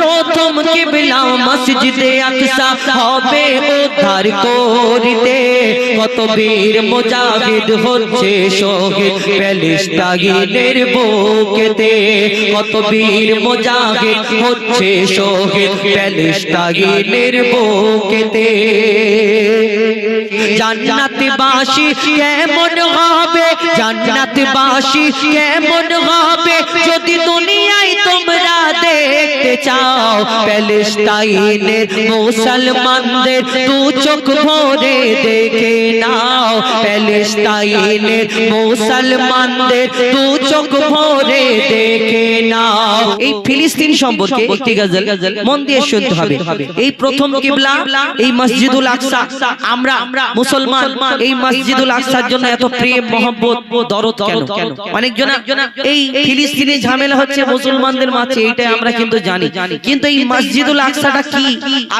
প্রথম কিবলা মসজিদে আকসা হবে উদ্ধার করিতে। কত বীর মুজাহিদ হচ্ছে শহীদ প্যালেস্টাইনের বুকেতে। কত বীর মুজাহিদ হচ্ছে শহীদ প্যালেস্টাইনের বুকেতে। জান্নাতবাসী কেমন হবে? জান্নাতবাসী কেমন হবে? চাও প্যালেস্টাইনের মুসলমানদের দু চোখ ভরে দেখে নাও প্যালেস্টাইনের মুসলমানদের দু চোখ ভরে দেখে নাও। এই ফিলিস্তিন সম্পর্কে একটি গজল মন দিয়ে শুনতে হবে। এই প্রথম কিবলা, এই মসজিদুল আকসা। আমরা মুসলমান, এই মসজিদুল আকসার জন্য এত প্রেম, মহব্বত, দরদ কেন? অনেকজন এই ফিলিস্তিনি ঝামেলা হচ্ছে মুসলমানদের মাঝে, এইটা আমরা কিন্তু জানি। কিন্তু এই মসজিদুল আকসাটা কি?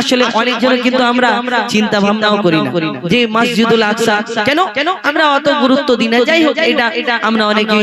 আসলে অনেকজনের কিন্তু আমরা চিন্তা ভাবনাও করি না। যে মসজিদুল আকসা কেন? কেন? আমরা অত গুরুত্ব দিই না। যাই হোক এটা আমরা অনেকে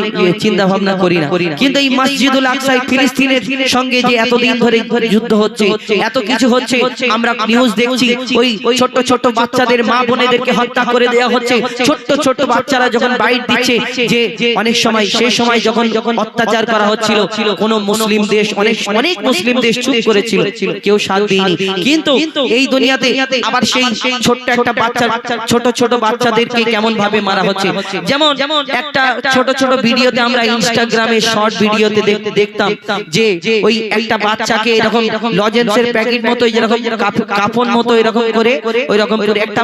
চিন্তা ভাবনা করি না। কিন্তু এই মসজিদুল আকসাই ফিলিস্তিনের সঙ্গে যে এতদিন ধরে যুদ্ধ হচ্ছে এত কিছু হচ্ছে আমরা নিউজ দেখছি ওই ছোট ছোট বাচ্চাদের মা বোনেদেরকে হত্যা করে দেওয়া হচ্ছে ছোট্ট ছোট বাচ্চারা যখন বাইট দিচ্ছে যে অনেক সময় সেই সময় যখন যখন অত্যাচার করা হচ্ছিল কোন মুসলিম দেশ অনেক অনেক মুসলিম দেশ চুপ করেছিল কেউ সাথ দিইনি। কিন্তু এই দুনিয়াতে আবার সেই ছোট্ট একটা বাচ্চা ছোট ছোট বাচ্চাদেরকে কেমন ভাবে মারা হচ্ছে? যেমন যেমন একটা ছোট ছোট ভিডিওতে আমরা ইনস্টাগ্রামে শর্ট ভিডিওতে দেখতাম যে ওই একটা বাচ্চাকে এরকম লজেন্সের প্যাকেট মতো যেরকম কাফন মতো এরকম করে ওই রকম করে একটা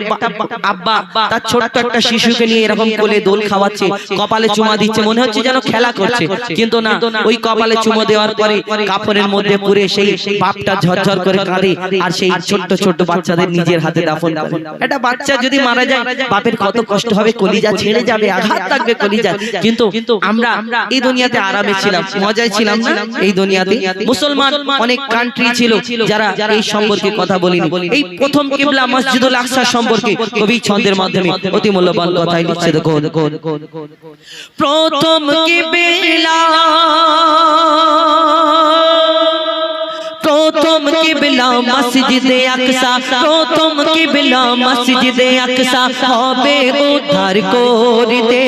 আব্বা তার ছোট্ট একটা শিশুকে নিয়ে এরকম কোলে দোল খাওয়াচ্ছে কপালে চুমা দিচ্ছে মনে হচ্ছে যেন খেলা করছে কিন্তু না ওই কপালে চুমা দেওয়ার পরে কাপড়ের মধ্যে পুরে সেই বাপটা ঝরঝর করে কাঁদে আর সেই ছোট্ট ছোট্ট বাচ্চাদের নিজের হাতে দাফন করে একটা বাচ্চা যদি মারা যায় বাপের কত কষ্ট হবে কলিজা ছেড়ে যাবে আঘাত লাগবে কলিজা। কিন্তু আমরা এই দুনিয়াতে আরামে ছিলাম মজায় ছিলাম না? এই দুনিয়াতে মুসলমান অনেক কান্ট্রি ছিল যারা এই সম্পর্কে কথা বলিনি। এই প্রথম কিবলা মসজিদুল আকসা সম্পর্কে কবি ছন্দের মাধ্যমে অতি মূল্যবান কথাই লিখছে প্রথম কিবলা কিবলা মসজিদে আকসা, প্রথম কিবলা মসজিদে আকসা হবে উদ্ধার করিতে।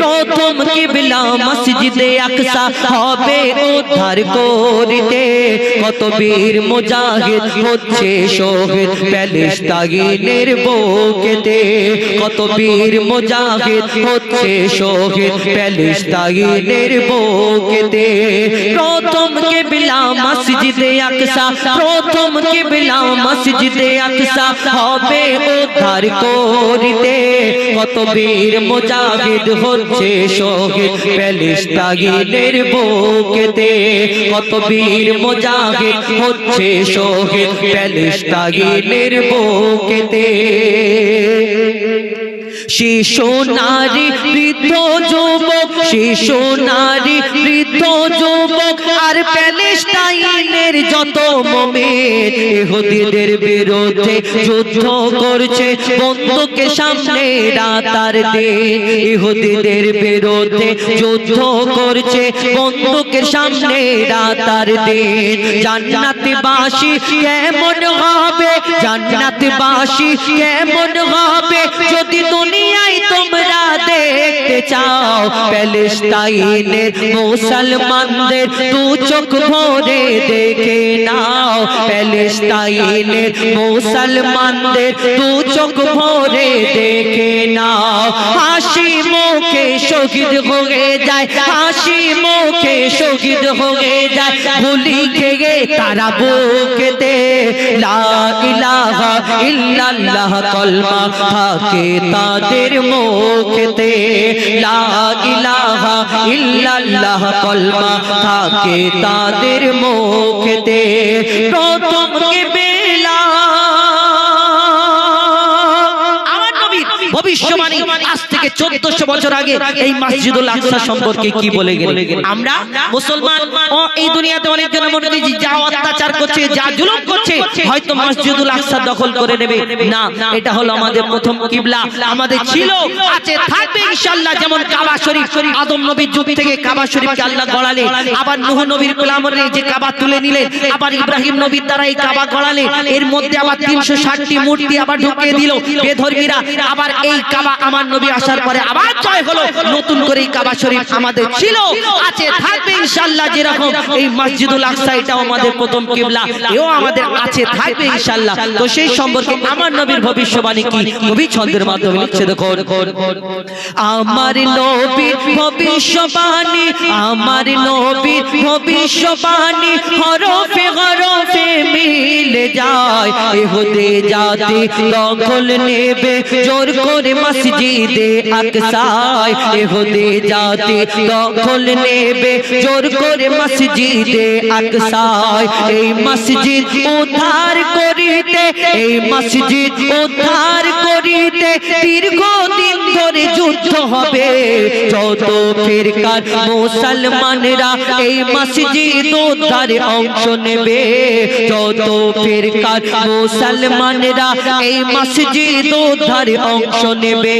প্রথম কিবলা মসজিদে আকসা হবে উদ্ধার করিতে। কত বীর মুজাহিদ হচ্ছে শহীদ প্যালেস্টাইনের বুকেতে। কত বীর মুজাহিদ হচ্ছে শহীদ প্যালেস্টাইনের বুকেতে। কিবলা মসজিদে আকসা, প্রথম কিবলা মসজিদে আকসা, হবে উদ্ধার করিতে। কত বীর মুজাহিদ হচ্ছে শহীদ প্যালেস্টাইনের বুকেতে। কত বীর মুজাহিদ হচ্ছে শহীদ প্যালেস্টাইনের বুকেতে। শিশু, নারী, বৃদ্ধ, যুবক, শিশু, নারী, বৃদ্ধ, যুবক প্যালেস্টাইনের যত মোমেন ইহুদিদের বিরুদ্ধে যুদ্ধ করছে, বন্দুকের সামনে রাতার দিন ইহুদিদের বিরুদ্ধে যুদ্ধ করছে, বন্দুকের সামনে রাতার দিন। জান্নাতবাসী কেমন হবে? জান্নাতবাসী কেমন হবে? যদি দেখতে চাও প্যালেস্টাইনের মুসলমানদের দু চোখ ভরে দেখে নাও প্যালেস্টাইনের মুসলমানদের দু চোখ ভরে দেখে নাও। হাসি মুখে শহীদ হয়ে যায়, হাসি মুখে শহীদ হয়ে যায়। ভুলি খেয়ে তারা বুকেতে, লা ইল্লাল্লাহ, কলমা থাকে তাদের মুখেতে। লা ইলাহা ইল্লাল্লাহ কলমা থাকে তাদের মুখেতে। প্রথম বেলা আমার থেকে চোদ্দশো বছর আগে এই মসজিদুল আকসা সম্পর্কে কি বলে গেলে? আমরা মুসলমান। ও, এই দুনিয়াতে অনেকজন মনে করি যে অত্যাচার করছে, যা জুলুম করছে, হয়তো মসজিদুল আকসা দখল করে নেবে। না, এটা হলো আমাদের প্রথম কিবলা। আমাদের ছিল, আছে, থাকবে ইনশাআল্লাহ, যেমন কাবা শরীফ। আদম নবীর যুগ থেকে কাবা শরীফকে আল্লাহ গড়ালেন আবার নূহ নবীর গোলামরে যে কাবা তুলে নিলেন, আবার ইব্রাহিম নবীর দ্বারা এই কাবা গড়ালেন এর মধ্যে আবার 360টি মূর্তি আবার ঢুকিয়ে দিল। বেধর্মীরা আবার এই কাবা আমার নবী আসার পরে আবার জয় হলো। নতুন করে কাবা শরীফ আমাদের ছিল। আছে, থাকবে ইনশাআল্লাহ যেরকম। এই মসজিদুল আকসা, এটাও আমাদের প্রথম কিবলা। এও আমাদের আছে, থাকবে ইনশাআল্লাহ। তো সেই সম্পর্কে আমার নবীর ভবিষ্যবাণী কি? কবি ছন্দের মাধ্যমে লিখছে দেখো আমার নবীর ভবিষ্যবাণী, আমার নবীর ভবিষ্যবাণী, হরফে হরফে মিলে যায়। এহদে জাতি দখল নেবে, জোর করে মসজিদে আকসায়। এহদে জাতি দখল নেবে, জোর করে মসজিদে আকসায়। এই মসজিদ উদ্ধার করিতে, এই মসজিদ উদ্ধার করিতে দীর্ঘদিন ধরে যুদ্ধ হবে। যত ফিরকার মুসলমানরা এই মসজিদ উদ্ধারে অংশ নেবে। যত ফিরকার মুসলমানরা এই মসজিদ উদ্ধারে অংশ নেবে।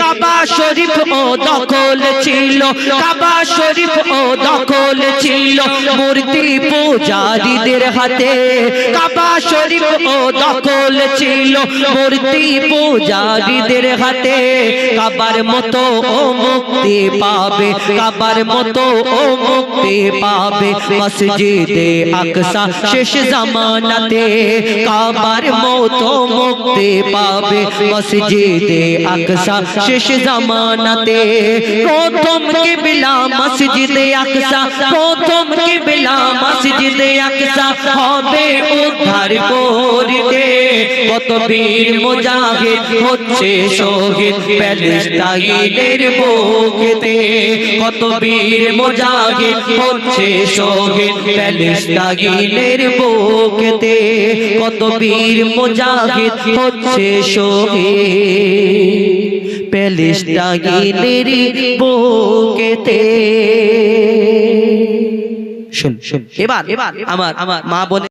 কাবা শরীফ ও দখল ছিল, কাবা শরীফ ও দখল ছিল মূর্তি পূজারীদের হাতে। কাবা শরীফ ও দখল ছিল মূর্তি পূজারীদের হাতে কাবার মতো ও মুক্তি পাবে কাবার মতো ও মুক্তি পাবে মসজিদে আকসা শেষ জামানাতে কাবার মতো মুক্তি পাবে মসজিদে আকসা শেষ জামানাতে প্রথম কিবলা মসজিদে আকসা প্রথম কিবলা মসজিদে আকসা হবে উদ্ধার করিতে কত বীর মুজাহিদ হচ্ছে শহীদ প্যালেস্টাইনের বুকেতে। কত বীর মুজাহিদ হচ্ছে শহীদ প্যালেস্টাইনের বুকেতে। কত বীর মুজাহিদ হচ্ছে শহীদ প্যালেস্টাইনের বুকেতে। শুন শুন এবার এবার আমার আমার মা বলে